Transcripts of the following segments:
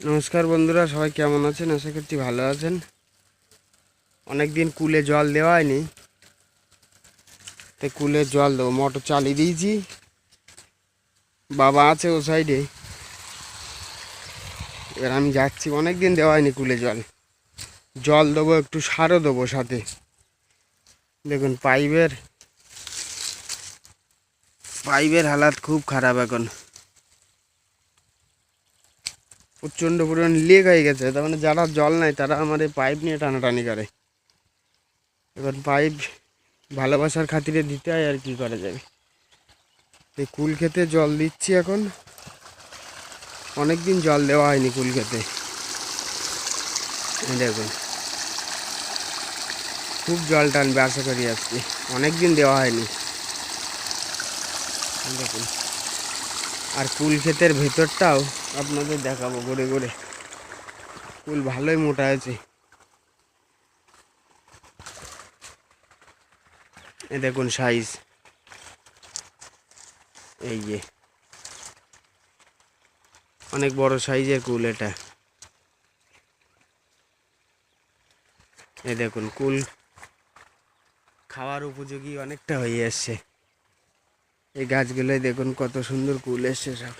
নমস্কার বন্ধুরা, সবাই কেমন আছেন? আশা করছি ভালো আছেন। অনেক দিন কুলে জল দেওয়া হয়নি। তাই কুলে জল দেবো, মোটর চালিয়ে দিয়েছি। বাবা আছে ও সাইডে। এবার আমি যাচ্ছি অনেক দিন দেওয়া হয়নি কুলে জল। জল দেবো, একটু সারও দেবো সাথে। দেখুন, পাইপের পাইপের হালাত খুব খারাপ এখন। প্রচণ্ড পরিমাণ লিক হয়ে গেছে। তার মানে যারা জল নাই তারা আমার এই পাইপ নিয়ে টানাটানি করে। এবার পাইপ ভালোবাসার খাতিরে দিতে হয় আর কি করা যাবে। এই কুল খেতে জল দিচ্ছি এখন। অনেক দিন জল দেওয়া হয়নি কুল খেতে দেখুন। খুব জল টানবে আশা করি আজকে। অনেক দিন দেওয়া হয়নি। দেখুন। আর কুল ক্ষেতের ভেতরটাও আপনাদের দেখাবো ঘুরে ঘুরে। কুল ভালোই মোটা আছে। এ দেখুন সাইজ এই যে। অনেক বড় সাইজের কুল এটা। এ দেখুন কুল খাওয়ার উপযোগী অনেকটা হয়ে আসছে। এই গাছগুলোয় দেখুন কত সুন্দর কুল এসছে সব।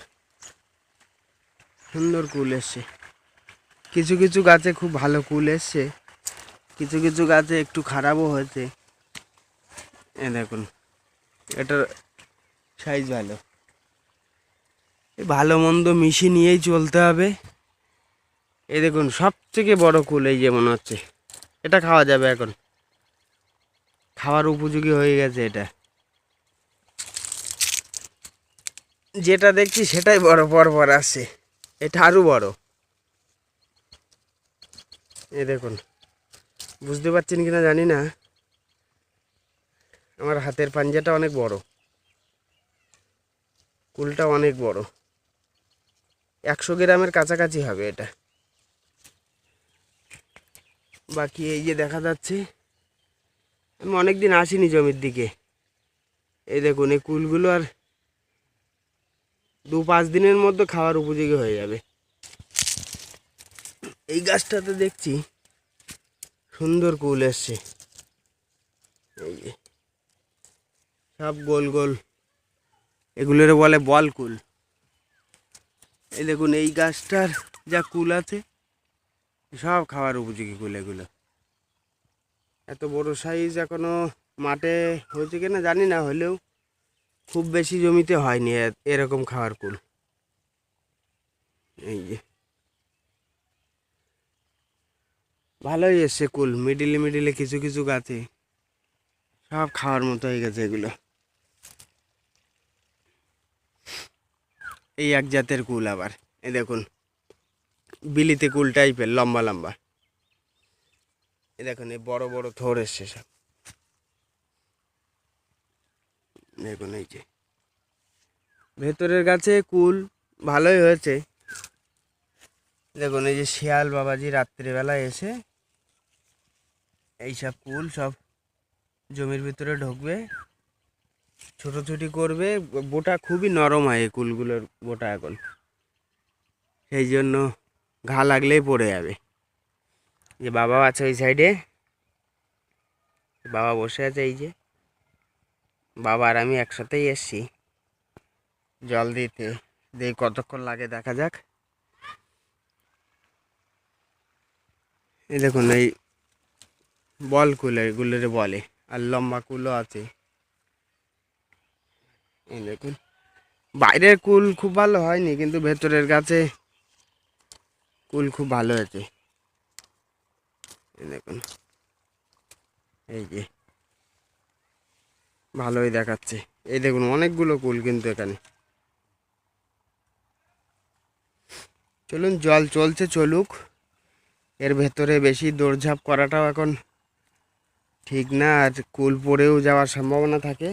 সুন্দর কুল এসছে। কিছু কিছু গাছে খুব ভালো কুল এসছে। কিছু কিছু গাছে একটু খারাপও হয়েছে। এ দেখুন, এটার সাইজ ভালো। ভালো মন্দ মিশিয়ে নিয়েই চলতে হবে। এ দেখুন সব থেকে বড় কুল এই যে মনে হচ্ছে। এটা খাওয়া যাবে এখন। খাওয়ার উপযোগী হয়ে গেছে এটা। যেটা দেখছি সেটাই বড় পর পর আসছে এটা আরও বড়। এ দেখুন, বুঝতে পারছেন কিনা জানি না। আমার হাতের পাঞ্জাটা অনেক বড়। কুলটা অনেক বড়। একশো গ্রামের কাছাকাছি হবে এটা। বাকি এই যে দেখা যাচ্ছে, আমি অনেক দিন আসিনি জমির দিকে। এই দেখুন, এই কুলগুলো আর দু পাঁচ দিনের মধ্যে খাওয়ার উপযোগী হয়ে যাবে। এই গাছটাতে দেখছি সুন্দর কুল এসছে। এই যে, সব গোল গোল, এগুলোরে বলে বল কুল। এই দেখুন, এই গাছটার যা কুল আছে, সব খাওয়ার উপযোগী কুল এগুলো। এত বড় সাইজ এখনও মাঠে হয়েছে কিনা জানি না, হলেও খুব বেশি জমিতে হয়নি এরকম খাওয়ার কুল। এই যে। ভালোই এসছে কুল, মিডিলে মিডিলে কিছু কিছু গাছে। সব খাওয়ার মতো হয়ে গেছে এগুলো। এই এক জাতের কুল আবার, এই দেখুন। বিলিতে কুল টাইপের লম্বা লম্বা। এ দেখুন, এই বড় বড় থোর এসছে সব। দেখুন এই যে। ভেতরের গাছে কুল ভালোই হয়েছে। দেখুন, এই যে শিয়াল বাবাজি রাত্রিবেলায় এসে এইসব কুল সব জমির ভিতরে ঢুকবে, ছোটোছুটি করবে। বোটা খুবই নরম হয় এই কুলগুলোর বোটা এখন। সেই জন্য ঘা লাগলেই পড়ে যাবে। যে বাবাও আছে ওই সাইডে বাবা বসে আছে এই যে। বাবা আর আমি একসাথেই এসছি। জল দিতে। দিয়ে কতক্ষণ লাগে দেখা যাক। এই দেখুন, এই বল কুলে এগুলোরে বলে। আর লম্বা কুলও আছে। এই দেখুন। বাইরের কুল খুব ভালো হয়নি, কিন্তু ভেতরের গাছে কুল খুব ভালো এই দেখুন। এই যে। ভালোই দেখাচ্ছে। এই দেখুন, অনেকগুলো কুল কিন্তু এখানে। চলুন, জল চলছে, চলুক। এর ভেতরে বেশি দৌড়ঝাঁপ করাটাও এখন ঠিক না, আর কুল পড়েও যাওয়ার সম্ভাবনা থাকে।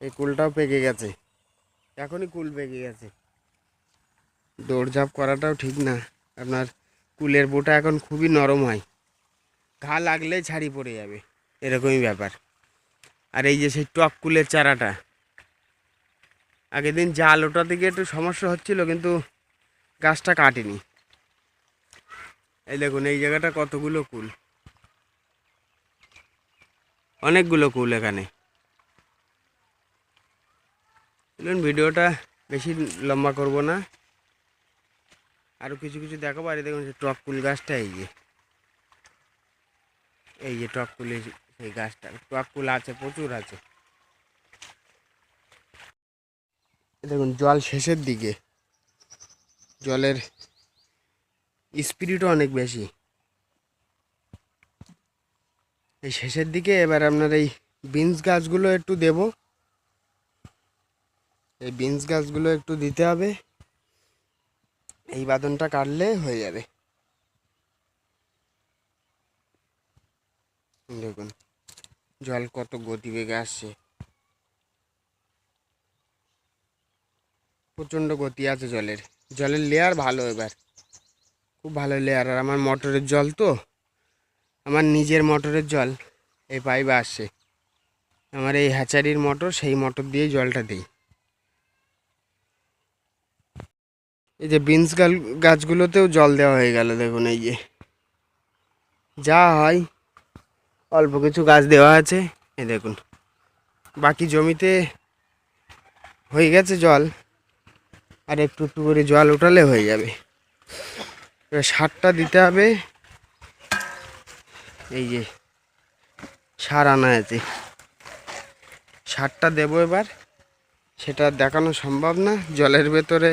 এই কুলটাও পেকে গেছে। এখনই কুল পেকে গেছে। দৌড়ঝাঁপ করাটাও ঠিক না। আপনার কুলের বোটা এখন খুবই নরম হয়। ঘা লাগলেই ছাড়ি পড়ে যাবে। এরকমই ব্যাপার। আর এই যে সেই টক কুলের চারাটা। আগের দিন জাল ওটা থেকে একটু সমস্যা হচ্ছিল, কিন্তু গাছটা কাটেনি। এই দেখুন, এই জায়গাটা কতগুলো কুল। অনেকগুলো কুল এখানে। ভিডিওটা বেশি লম্বা করব না। আরও কিছু কিছু দেখাবো। আর দেখুন টক কুল গাছটা, এই যে। এই যে টক কুলের সেই গাছটা, টক কুল আছে, প্রচুর আছে। দেখুন, জল শেষের দিকে। জলের স্পিরিটও অনেক বেশি। এই শেষের দিকে এবার আপনার এই বিনস গাছগুলো একটু দেব। এই বিনস গাছগুলো একটু দিতে হবে। এই বাদনটা কাটলে হয়ে যাবে। দেখুন। জল কত গতিবেগে আসছে। প্রচণ্ড গতি আছে জলের। জলের লেয়ার ভালো এবার। খুব ভালো লেয়ার আর আমার মোটরের জল তো। আমার নিজের মোটরের জল। এই পাইপে আসছে। আমার এই হ্যাচারির মোটর সেই মোটর দিয়ে জলটা দিই। এই যে বিনস গাল গাছগুলোতেও জল দেওয়া হয়ে গেল, দেখুন এই যে। যা হয় অল্প কিছু গাছ দেওয়া আছে। এই দেখুন, বাকি জমিতে হয়ে গেছে জল, আর একটু একটু করে জল উঠালে হয়ে যাবে। এবার সারটা দিতে হবে। এই যে সার আনা আছে। সারটা দেবো এবার। সেটা দেখানো সম্ভব না। জলের ভেতরে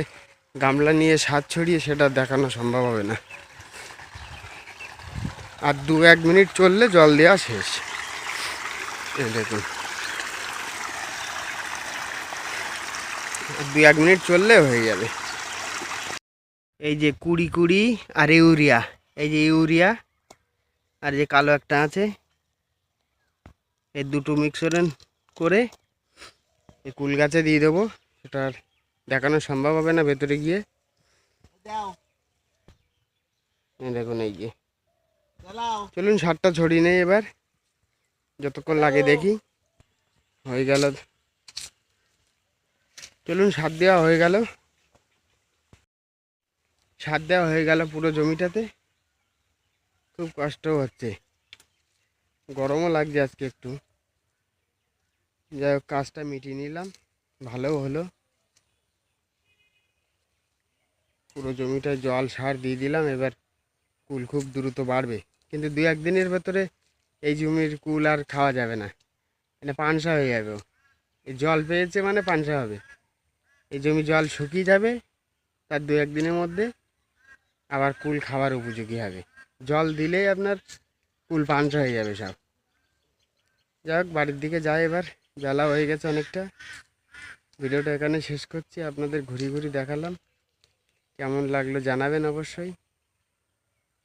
গামলা নিয়ে সার ছড়িয়ে সেটা দেখানো সম্ভব হবে না। আর দু এক মিনিট চললে জল দেওয়া শেষ। দেখুন। দু এক মিনিট চললে হয়ে যাবে। এই যে কুড়ি কুড়ি আর ইউরিয়া। এই যে ইউরিয়া আর যে কালো একটা আছে, এই দুটো মিক্সরেন করে এই কুল গাছে দিয়ে দেবো। সেটা আর দেখানো সম্ভব হবে না ভেতরে গিয়ে। দেখুন, এই যে। চলুন সারটা ছড়িয়ে নেই এবার। যতক্ষণ লাগে দেখি। হয়ে গেল। চলুন সার দেওয়া হয়ে গেল। সার দেওয়া হয়ে গেল পুরো জমিটাতে। খুব কষ্ট হচ্ছে। গরমও লাগছে আজকে একটু। যাই হোক কাজটা মিটিয়ে নিলাম। ভালোও হলো। পুরো জমিটায় জল সার দিয়ে দিলাম। এবার কুল খুব দ্রুত বাড়বে। কিন্তু দু একদিনের ভেতরে এই জমির কুল আর খাওয়া যাবে না। মানে পানসা হয়ে যাবে এই জল পেয়েছে মানে পানসা হবে। এই জমি জল শুকিয়ে যাবে, তার দু একদিনের মধ্যে আবার কুল খাওয়ার উপযোগী হবে। জল দিলেই আপনার কুল পানসা হয়ে যাবে সব। যাই হোক, বাড়ির দিকে যাই এবার, জ্বালা হয়ে গেছে অনেকটা। ভিডিওটা এখানে শেষ করছি। আপনাদের ঘুরি ঘুরি দেখালাম। কেমন লাগল জানাবেন অবশ্যই।